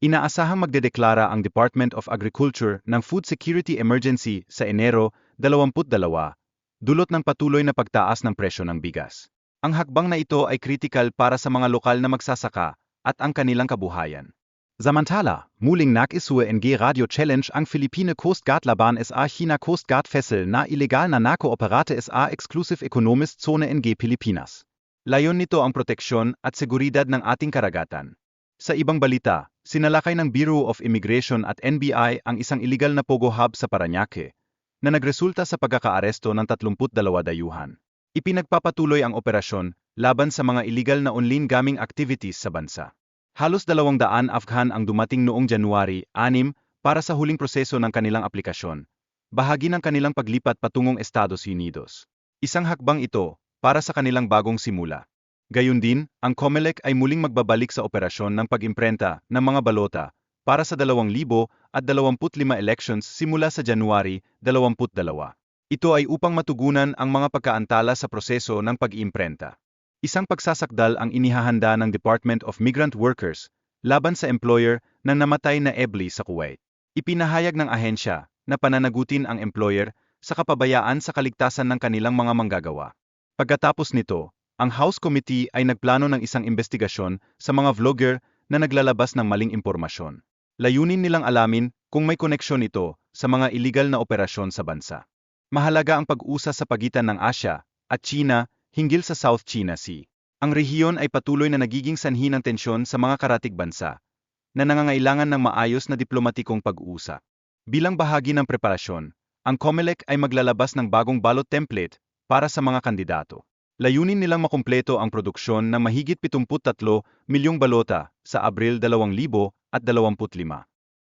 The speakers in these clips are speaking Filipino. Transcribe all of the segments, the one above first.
Inaasahang magdedeklara ang Department of Agriculture ng Food Security Emergency sa Enero 22, dulot ng patuloy na pagtaas ng presyo ng bigas. Ang hakbang na ito ay critical para sa mga lokal na magsasaka at ang kanilang kabuhayan. Samantala, muling nakisue NG Radio Challenge ang Philippine Coast Guard Laban SA China Coast Guard Fessel na illegal na nako-operate SA Exclusive Economist Zone NG Pilipinas. Layon nito ang proteksyon at seguridad ng ating karagatan. Sa ibang balita, sinalakay ng Bureau of Immigration at NBI ang isang illegal na pogo hub sa Paranaque, na nagresulta sa pagkakaaresto ng 32 dayuhan. Ipinagpapatuloy ang operasyon laban sa mga illegal na online gaming activities sa bansa. Halos dalawang daan Afghan ang dumating noong January 6 para sa huling proseso ng kanilang aplikasyon, bahagi ng kanilang paglipat patungong Estados Unidos. Isang hakbang ito para sa kanilang bagong simula. Gayun din, ang COMELEC ay muling magbabalik sa operasyon ng pag-imprenta ng mga balota para sa 2025 elections simula sa January 22. Ito ay upang matugunan ang mga pagkaantala sa proseso ng pag-iimprenta. Isang pagsasakdal ang inihahanda ng Department of Migrant Workers laban sa employer ng namatay na Ebli sa Kuwait. Ipinahayag ng ahensya na pananagutin ang employer sa kapabayaan sa kaligtasan ng kanilang mga manggagawa. Pagkatapos nito, ang House Committee ay nagplano ng isang investigasyon sa mga vlogger na naglalabas ng maling impormasyon. Layunin nilang alamin kung may koneksyon ito sa mga illegal na operasyon sa bansa. Mahalaga ang pag-usa sa pagitan ng Asya at China hinggil sa South China Sea. Ang rehiyon ay patuloy na nagiging sanhi ng tensyon sa mga karatig bansa, na nangangailangan ng maayos na diplomatikong pag-uusap. Bilang bahagi ng preparasyon, ang COMELEC ay maglalabas ng bagong ballot template para sa mga kandidato. Layunin nilang makumpleto ang produksyon ng mahigit 73 milyong balota sa Abril 2025.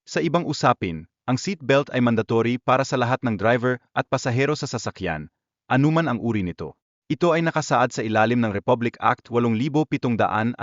Sa ibang usapin, ang seatbelt ay mandatory para sa lahat ng driver at pasahero sa sasakyan, anuman ang uri nito. Ito ay nakasaad sa ilalim ng Republic Act 8750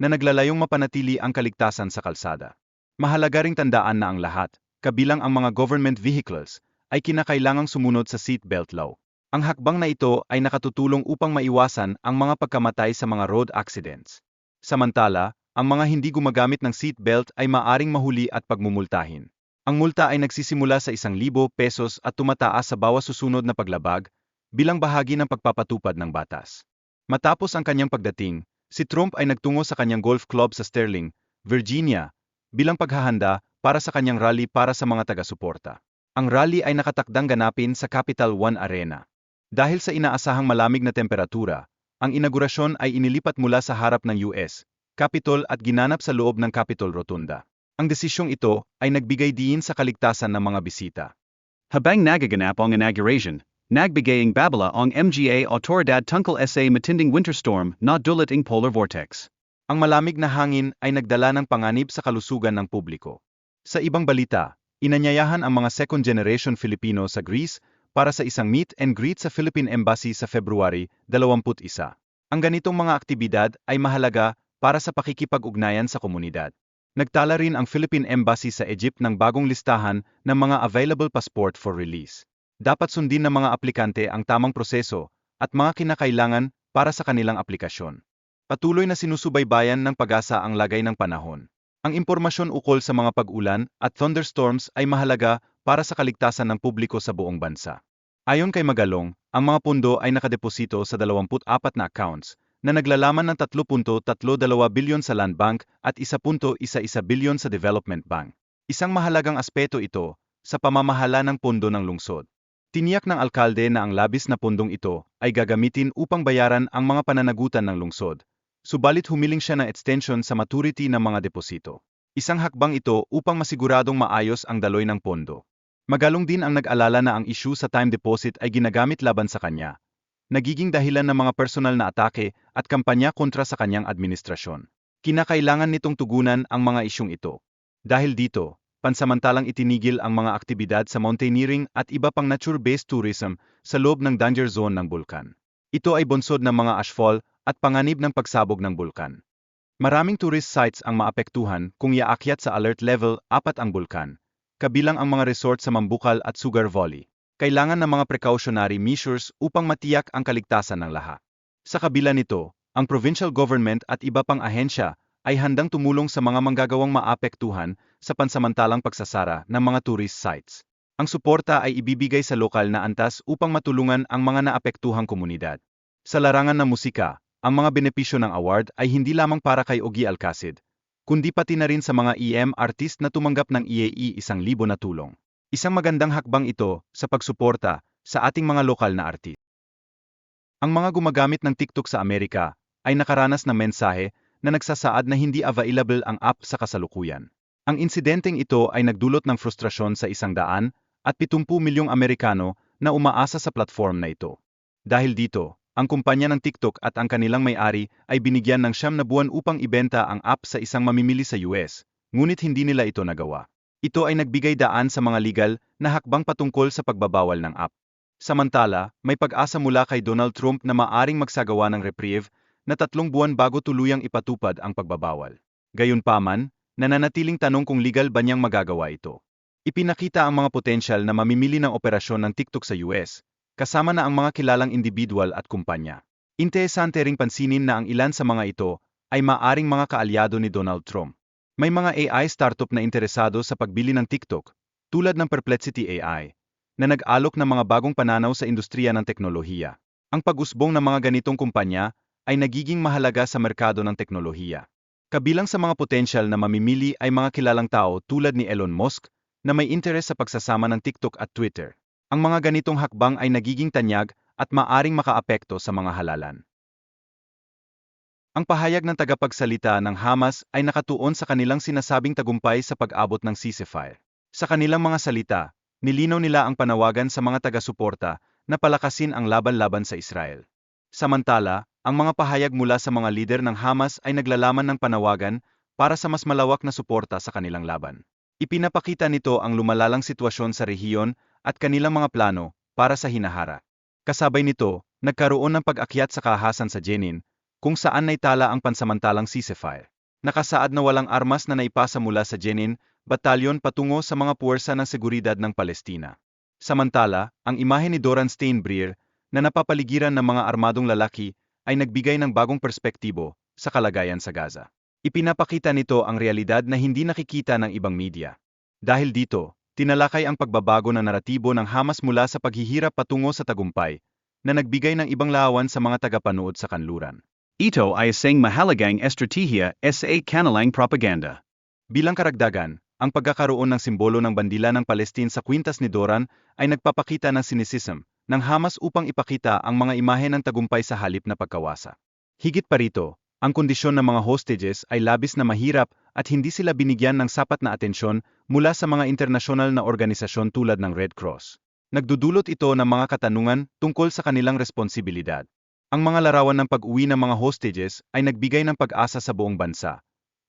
na naglalayong mapanatili ang kaligtasan sa kalsada. Mahalaga ring tandaan na ang lahat, kabilang ang mga government vehicles, ay kinakailangang sumunod sa seatbelt law. Ang hakbang na ito ay nakatutulong upang maiwasan ang mga pagkamatay sa mga road accidents. Samantala, ang mga hindi gumagamit ng seatbelt ay maaring mahuli at pagmumultahin. Ang multa ay nagsisimula sa 1,000 pesos at tumataas sa bawat susunod na paglabag bilang bahagi ng pagpapatupad ng batas. Matapos ang kanyang pagdating, si Trump ay nagtungo sa kanyang golf club sa Sterling, Virginia, bilang paghahanda para sa kanyang rally para sa mga taga-suporta. Ang rally ay nakatakdang ganapin sa Capital One Arena. Dahil sa inaasahang malamig na temperatura, ang inaugurasyon ay inilipat mula sa harap ng US, Capitol at ginanap sa loob ng Capitol Rotunda. Ang desisyong ito ay nagbigay diin sa kaligtasan ng mga bisita. Habang nagaganap ang inauguration, nagbigaying babala ang MGA Autoridad tungkol sa matinding winter storm na dulot ng polar vortex. Ang malamig na hangin ay nagdala ng panganib sa kalusugan ng publiko. Sa ibang balita, inanyayahan ang mga second-generation Filipino sa Greece para sa isang meet and greet sa Philippine Embassy sa February 21. Ang ganitong mga aktibidad ay mahalaga para sa pakikipag-ugnayan sa komunidad. Nagtala rin ang Philippine Embassy sa Egypt ng bagong listahan ng mga available passport for release. Dapat sundin ng mga aplikante ang tamang proseso at mga kinakailangan para sa kanilang aplikasyon. Patuloy na sinusubaybayan ng pag-asa ang lagay ng panahon. Ang impormasyon ukol sa mga pag-ulan at thunderstorms ay mahalaga para sa kaligtasan ng publiko sa buong bansa. Ayon kay Magalong, ang mga pundo ay nakadeposito sa 24 na accounts na naglalaman ng 3.32 bilyon sa Land Bank at 1.11 bilyon sa Development Bank. Isang mahalagang aspeto ito sa pamamahala ng pondo ng lungsod. Tiniyak ng alkalde na ang labis na pondong ito ay gagamitin upang bayaran ang mga pananagutan ng lungsod, subalit humiling siya ng extension sa maturity ng mga deposito. Isang hakbang ito upang masiguradong maayos ang daloy ng pondo. Magalong din ang nag-alala na ang issue sa time deposit ay ginagamit laban sa kanya, nagiging dahilan ng mga personal na atake at kampanya kontra sa kanyang administrasyon. Kinakailangan nitong tugunan ang mga isyong ito. Dahil dito, pansamantalang itinigil ang mga aktibidad sa mountaineering at iba pang nature-based tourism sa loob ng danger zone ng bulkan. Ito ay bonsod ng mga ashfall at panganib ng pagsabog ng bulkan. Maraming tourist sites ang maapektuhan kung iaakyat sa alert level 4 ang bulkan, kabilang ang mga resort sa Mambukal at Sugar Valley kailangan ng mga precautionary measures upang matiyak ang kaligtasan ng lahat. Sa kabila nito, ang provincial government at iba pang ahensya ay handang tumulong sa mga manggagawang maapektuhan sa pansamantalang pagsasara ng mga tourist sites. Ang suporta ay ibibigay sa lokal na antas upang matulungan ang mga naapektuhang komunidad. Sa larangan ng musika, ang mga benepisyo ng award ay hindi lamang para kay Ogie Alcacid, kundi pati na rin sa mga EM artist na tumanggap ng E EAE isang libo na tulong. Isang magandang hakbang ito sa pagsuporta sa ating mga lokal na artist. Ang mga gumagamit ng TikTok sa Amerika ay nakaranas ng mensahe na nagsasaad na hindi available ang app sa kasalukuyan. Ang insidenteng ito ay nagdulot ng frustrasyon sa isang daan at 70 milyong Amerikano na umaasa sa platform na ito. Dahil dito, ang kumpanya ng TikTok at ang kanilang may-ari ay binigyan ng siyam na buwan upang ibenta ang app sa isang mamimili sa US, ngunit hindi nila ito nagawa. Ito ay nagbigay daan sa mga legal na hakbang patungkol sa pagbabawal ng app. Samantala, may pag-asa mula kay Donald Trump na maaring magsagawa ng reprieve na tatlong buwan bago tuluyang ipatupad ang pagbabawal. Gayunpaman, nananatiling tanong kung legal ba niyang magagawa ito. Ipinakita ang mga potensyal na mamimili ng operasyon ng TikTok sa US, kasama na ang mga kilalang individual at kumpanya. Interesante ring pansinin na ang ilan sa mga ito ay maaring mga kaalyado ni Donald Trump. May mga AI startup na interesado sa pagbili ng TikTok, tulad ng Perplexity AI, na nag-alok ng mga bagong pananaw sa industriya ng teknolohiya. Ang pag-usbong ng mga ganitong kumpanya ay nagiging mahalaga sa merkado ng teknolohiya. Kabilang sa mga potensyal na mamimili ay mga kilalang tao tulad ni Elon Musk na may interes sa pagsasama ng TikTok at Twitter. Ang mga ganitong hakbang ay nagiging tanyag at maaring makaapekto sa mga halalan. Ang pahayag ng tagapagsalita ng Hamas ay nakatuon sa kanilang sinasabing tagumpay sa pag-abot ng ceasefire. Sa kanilang mga salita, nilinaw nila ang panawagan sa mga taga-suporta na palakasin ang laban-laban sa Israel. Samantala, ang mga pahayag mula sa mga lider ng Hamas ay naglalaman ng panawagan para sa mas malawak na suporta sa kanilang laban. Ipinapakita nito ang lumalalang sitwasyon sa rehiyon at kanilang mga plano para sa hinahara. Kasabay nito, nagkaroon ng pag-akyat sa kahasan sa Jenin, kung saan naitala ang pansamantalang ceasefire. Nakasaad na walang armas na naipasa mula sa Jenin, batalyon patungo sa mga puwersa ng seguridad ng Palestina. Samantala, ang imahe ni Doran Steinbreer, na napapaligiran ng mga armadong lalaki, ay nagbigay ng bagong perspektibo sa kalagayan sa Gaza. Ipinapakita nito ang realidad na hindi nakikita ng ibang media. Dahil dito, tinalakay ang pagbabago ng naratibo ng Hamas mula sa paghihirap patungo sa tagumpay, na nagbigay ng ibang lawan sa mga tagapanood sa kanluran. Ito ay isang mahalagang estratehiya sa kanilang propaganda. Bilang karagdagan, ang pagkakaroon ng simbolo ng bandila ng Palestine sa kwintas ni Doran ay nagpapakita ng cynicism ng Hamas upang ipakita ang mga imahe ng tagumpay sa halip na pagkawasa. Higit pa rito, ang kondisyon ng mga hostages ay labis na mahirap at hindi sila binigyan ng sapat na atensyon mula sa mga internasyonal na organisasyon tulad ng Red Cross. Nagdudulot ito ng mga katanungan tungkol sa kanilang responsibilidad. Ang mga larawan ng pag-uwi ng mga hostages ay nagbigay ng pag-asa sa buong bansa.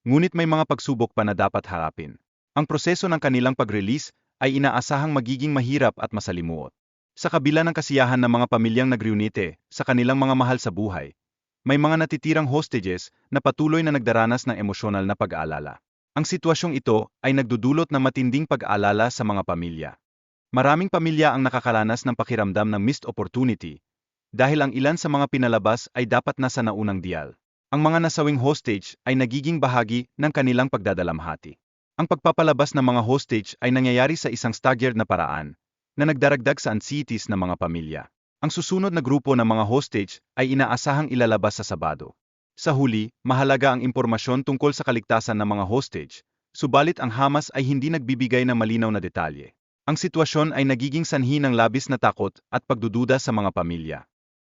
Ngunit may mga pagsubok pa na dapat harapin. Ang proseso ng kanilang pag-release ay inaasahang magiging mahirap at masalimuot. Sa kabila ng kasiyahan ng mga pamilyang nagreunite sa kanilang mga mahal sa buhay, may mga natitirang hostages na patuloy na nagdaranas ng emosyonal na pag-aalala. Ang sitwasyong ito ay nagdudulot ng matinding pag-aalala sa mga pamilya. Maraming pamilya ang nakakaranas ng pakiramdam ng missed opportunity dahil ang ilan sa mga pinalabas ay dapat nasa naunang dial. Ang mga nasawing hostage ay nagiging bahagi ng kanilang pagdadalamhati. Ang pagpapalabas ng mga hostage ay nangyayari sa isang staggered na paraan na nagdaragdag sa anxieties ng mga pamilya. Ang susunod na grupo ng mga hostage ay inaasahang ilalabas sa Sabado. Sa huli, mahalaga ang impormasyon tungkol sa kaligtasan ng mga hostage, subalit ang Hamas ay hindi nagbibigay ng malinaw na detalye. Ang sitwasyon ay nagiging sanhi ng labis na takot at pagdududa sa mga pamilya.